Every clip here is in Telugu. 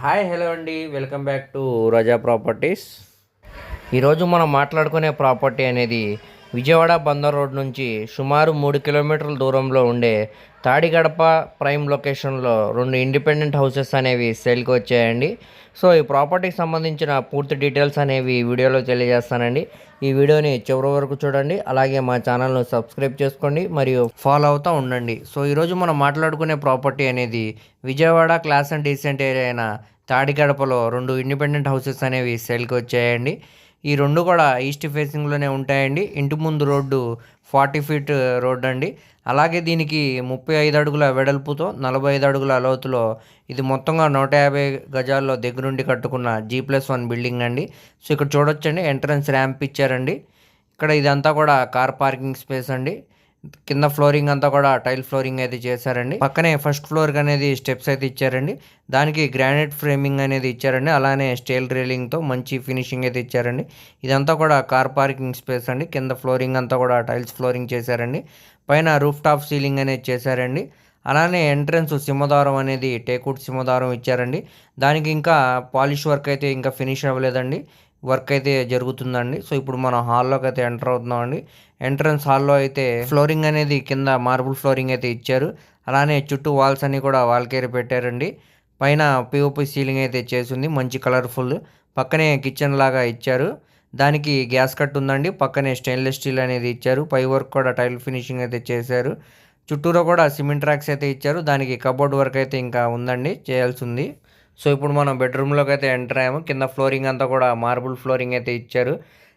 హాయ్ హలో అండి. Welcome back to Raza properties. ఈరోజు మనం మాట్లాడుకునే ప్రాపర్టీ అనేది విజయవాడ బందర్ రోడ్ నుంచి సుమారు మూడు కిలోమీటర్ల దూరంలో ఉండే తాడిగడప ప్రైమ్ లొకేషన్లో రెండు ఇండిపెండెంట్ హౌసెస్ అనేవి సేల్కి వచ్చాయండి. సో ఈ ప్రాపర్టీకి సంబంధించిన పూర్తి డీటెయిల్స్ అనేవి వీడియోలో తెలియజేస్తానండి. ఈ వీడియోని చివరి వరకు చూడండి. అలాగే మా ఛానల్ను సబ్స్క్రైబ్ చేసుకోండి మరియు ఫాలో అవుతూ ఉండండి. సో ఈరోజు మనం మాట్లాడుకునే ప్రాపర్టీ అనేది Vijayawada class and decent area అయిన తాడిగడపలో రెండు ఇండిపెండెంట్ హౌసెస్ అనేవి సేల్కి వచ్చాయండి. ఈ రెండు కూడా ఈస్ట్ ఫేసింగ్లోనే ఉంటాయండి. ఇంటి ముందు రోడ్డు ఫార్టీ ఫీట్ రోడ్ అండి అలాగే దీనికి ముప్పై ఐదు అడుగుల వెడల్పుతో నలభై ఐదు అడుగుల లోతులో ఇది మొత్తంగా నూట యాభై గజాల్లో దగ్గరుండి కట్టుకున్న జీ ప్లస్ వన్ బిల్డింగ్ అండి. సో ఇక్కడ చూడొచ్చండి ఎంట్రన్స్ ర్యాంప్ ఇచ్చారండి. ఇక్కడ ఇదంతా కూడా కార్ పార్కింగ్ స్పేస్ అండి. కింద ఫ్లోరింగ్ అంతా కూడా టైల్ ఫ్లోరింగ్ అయితే చేశారండి. పక్కనే ఫస్ట్ ఫ్లోర్ అనేది స్టెప్స్ అయితే ఇచ్చారండి. దానికి గ్రానైట్ ఫ్రేమింగ్ అనేది ఇచ్చారండి. అలానే స్టీల్ రేలింగ్తో మంచి ఫినిషింగ్ అయితే ఇచ్చారండి. ఇదంతా కూడా కార్ పార్కింగ్ స్పేస్ అండి. కింద ఫ్లోరింగ్ అంతా కూడా టైల్స్ ఫ్లోరింగ్ చేశారండి. పైన రూఫ్ టాప్ సీలింగ్ అనేది చేశారండి. అలానే ఎంట్రన్స్ సింహదారం అనేది టేకుడ్ సింహదారం ఇచ్చారండి. దానికి ఇంకా పాలిష్ వర్క్ అయితే ఇంకా ఫినిష్ అవ్వలేదండి. వర్క్ అయితే జరుగుతుందండి. సో ఇప్పుడు మనం హాల్లోకి అయితే ఎంటర్ అవుతున్నామండి. ఎంట్రన్స్ హాల్లో అయితే ఫ్లోరింగ్ అనేది కింద మార్బుల్ ఫ్లోరింగ్ అయితే ఇచ్చారు. అలానే చుట్టూ వాల్స్ అన్నీ కూడా వాల్కేరి పెట్టారండి. పైన పిఓపి సీలింగ్ అయితే చేసింది. మంచి కలర్ఫుల్. పక్కనే కిచెన్ లాగా ఇచ్చారు. దానికి గ్యాస్ కట్ ఉందండి. పక్కనే స్టెయిన్లెస్ స్టీల్ అనేది ఇచ్చారు. పై వర్క్ కూడా టైల్ ఫినిషింగ్ అయితే చేశారు. చుట్టూరా కూడా సిమెంట్ ట్రాక్స్ అయితే ఇచ్చారు. దానికి కబోర్డ్ వర్క్ అయితే ఇంకా ఉందండి. చేయాల్సి ఉంది సో ఇప్పుడు మనం బెడ్రూమ్లోకి అయితే ఎంటర్ అయ్యాము. కింద ఫ్లోరింగ్ అంతా కూడా మార్బుల్ ఫ్లోరింగ్ అయితే ఇచ్చారు.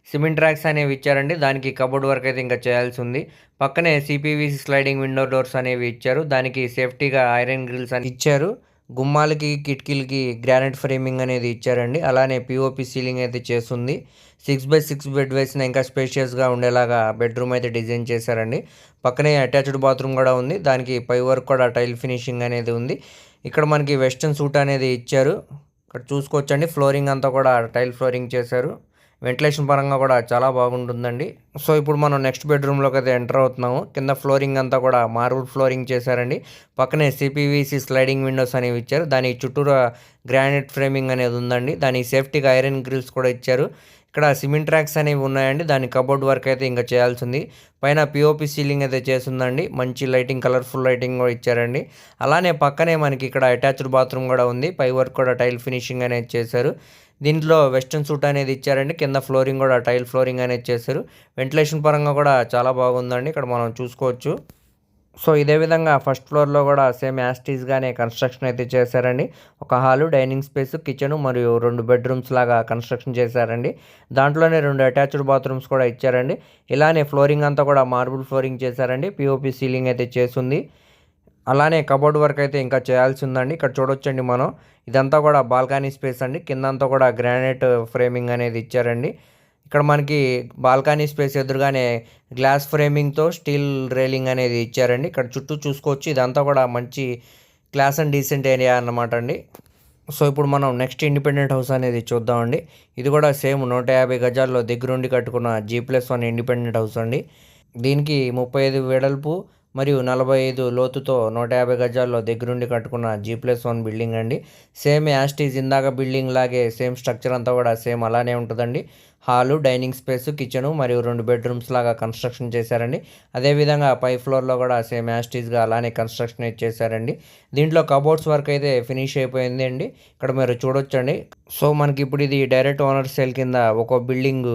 సిమెంట్ ట్రాక్స్ అనేవి ఇచ్చారండి. దానికి కబోర్డ్ వర్క్ అయితే ఇంకా చేయాల్సి ఉంది పక్కనే సిపివిసి స్లైడింగ్ విండో డోర్స్ అనేవి ఇచ్చారు. దానికి సేఫ్టీగా ఐరన్ గ్రిల్స్ అని ఇచ్చారు. గుమ్మాలకి కిటికీలకి గ్రానైట్ ఫ్రేమింగ్ అనేది ఇచ్చారండి. అలానే పిఓపి సీలింగ్ అయితే చేస్తుంది. సిక్స్ బై సిక్స్ బెడ్ వేసిన ఇంకా స్పేషియస్గా ఉండేలాగా బెడ్రూమ్ అయితే డిజైన్ చేశారండి. పక్కనే అటాచ్డ్ బాత్రూమ్ కూడా ఉంది. దానికి పై వర్క్ కూడా టైల్ ఫినిషింగ్ అనేది ఉంది. ఇక్కడ మనకి వెస్ట్రన్ సూట్ అనేది ఇచ్చారు. ఇక్కడ చూసుకోవచ్చండి. ఫ్లోరింగ్ అంతా కూడా టైల్ ఫ్లోరింగ్ చేశారు. వెంటిలేషన్ పరంగా కూడా చాలా బాగుంటుందండి. సో ఇప్పుడు మనం నెక్స్ట్ బెడ్రూమ్లోకి అయితే ఎంటర్ అవుతున్నాము. కింద ఫ్లోరింగ్ అంతా కూడా మార్బుల్ ఫ్లోరింగ్ చేశారండి. పక్కనే సిపివిసి స్లైడింగ్ విండోస్ అనేవి ఇచ్చారు. దానికి చుట్టూరా గ్రానైట్ ఫ్రేమింగ్ అనేది ఉందండి. దానికి సేఫ్టీగా ఐరన్ గ్రిల్స్ కూడా ఇచ్చారు. ఇక్కడ సిమెంట్ ట్రాక్స్ అనేవి ఉన్నాయండి. దాని కబోర్డ్ వర్క్ అయితే ఇంకా చేయాల్సి ఉంది పైన పిఓపి సీలింగ్ అయితే చేస్తుందండి. మంచి లైటింగ్ కలర్ఫుల్ లైటింగ్ కూడా ఇచ్చారండి. అలానే పక్కనే మనకి ఇక్కడ అటాచ్డ్ బాత్రూమ్ కూడా ఉంది. పై వర్క్ కూడా టైల్ ఫినిషింగ్ అనేది చేశారు. దీంట్లో వెస్ట్రన్ సూట్ అనేది ఇచ్చారండి. కింద ఫ్లోరింగ్ కూడా టైల్ ఫ్లోరింగ్ అనేది చేశారు. వెంటిలేషన్ పరంగా కూడా చాలా బాగుందండి. ఇక్కడ మనం చూసుకోవచ్చు. సో ఇదే విధంగా ఫస్ట్ ఫ్లోర్లో కూడా సేమ్ యాస్టీస్గానే కన్స్ట్రక్షన్ అయితే చేశారండి. ఒక హాలు డైనింగ్ స్పేస్ కిచెన్ మరియు రెండు బెడ్రూమ్స్ లాగా కన్స్ట్రక్షన్ చేశారండి. దాంట్లోనే రెండు అటాచ్డ్ బాత్రూమ్స్ కూడా ఇచ్చారండి. ఇలానే ఫ్లోరింగ్ అంతా కూడా మార్బుల్ ఫ్లోరింగ్ చేశారండి. పిఓపి సీలింగ్ అయితే చేసింది. అలానే కబోర్డ్ వర్క్ అయితే ఇంకా చేయాల్సి ఉందండి. ఇక్కడ చూడొచ్చండి మనం. ఇదంతా కూడా బాల్కనీ స్పేస్ అండి. కిందంతా కూడా గ్రానైట్ ఫ్రేమింగ్ అనేది ఇచ్చారండి. ఇక్కడ మనకి బాల్కనీ స్పేస్ ఎదురుగానే గ్లాస్ ఫ్రేమింగ్తో స్టీల్ రైలింగ్ అనేది ఇచ్చారండి. ఇక్కడ చుట్టూ చూసుకోవచ్చు. ఇదంతా కూడా మంచి క్లాస్ అండ్ డీసెంట్ ఏరియా అన్నమాట అండి. సో ఇప్పుడు మనం నెక్స్ట్ ఇండిపెండెంట్ హౌస్ అనేది చూద్దామండి. ఇది కూడా సేమ్ నూట యాభై గజాల్లో దగ్గరుండి కట్టుకున్న G plus one independent house అండి. దీనికి ముప్పై ఐదు వెడల్పు మరియు నలభై ఐదు లోతుతో నూట యాభై గజాల్లో దగ్గరుండి కట్టుకున్న జీ ప్లస్ వన్ బిల్డింగ్ అండి. సేమ్ యాస్టీజ్ ఇందాక బిల్డింగ్ లాగే సేమ్ స్ట్రక్చర్ అంతా కూడా సేమ్ అలానే ఉంటుందండి. హాలు డైనింగ్ స్పేస్ కిచెన్ మరియు రెండు బెడ్రూమ్స్ లాగా కన్స్ట్రక్షన్ చేశారండి. అదేవిధంగా పై ఫ్లోర్లో కూడా సేమ్ యాస్టీజ్గా అలానే కన్స్ట్రక్షన్ అయితే చేశారండి. దీంట్లో కబోర్డ్స్ వర్క్ అయితే ఫినిష్ అయిపోయింది అండి. ఇక్కడ మీరు చూడొచ్చండి. సో మనకి ఇప్పుడు ఇది డైరెక్ట్ ఓనర్ సేల్ కింద ఒక బిల్డింగ్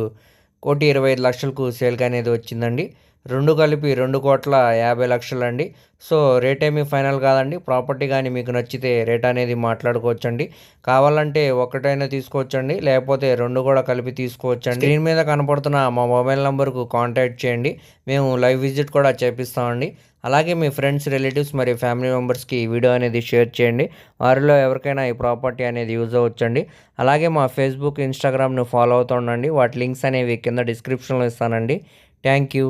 కోటి ఇరవై ఐదు లక్షలకు సేల్కి అనేది వచ్చిందండి. రెండు కలిపి రెండు కోట్ల యాభై లక్షలు అండి సో రేట్ ఏమీ ఫైనల్ కాదండి. ప్రాపర్టీ కానీ మీకు నచ్చితే రేట్ అనేది మాట్లాడుకోవచ్చండి. కావాలంటే ఒకటైనా తీసుకోవచ్చండి. లేకపోతే రెండు కూడా కలిపి తీసుకోవచ్చండి. స్క్రీన్ మీద కనపడుతున్న మా మొబైల్ నెంబర్కు కాంటాక్ట్ చేయండి. మేము లైవ్ విజిట్ కూడా చేపిస్తామండి. అలాగే మీ ఫ్రెండ్స్ రిలేటివ్స్ మరియు ఫ్యామిలీ మెంబర్స్కి ఈ వీడియో అనేది షేర్ చేయండి. వారిలో ఎవరికైనా ఈ ప్రాపర్టీ అనేది యూజ్ అవ్వచ్చండి. అలాగే మా ఫేస్బుక్ ఇన్స్టాగ్రామ్ను ఫాలో అవుతూ ఉండండి. వాటి లింక్స్ అనేవి కింద డిస్క్రిప్షన్లో ఇస్తానండి. Thank you.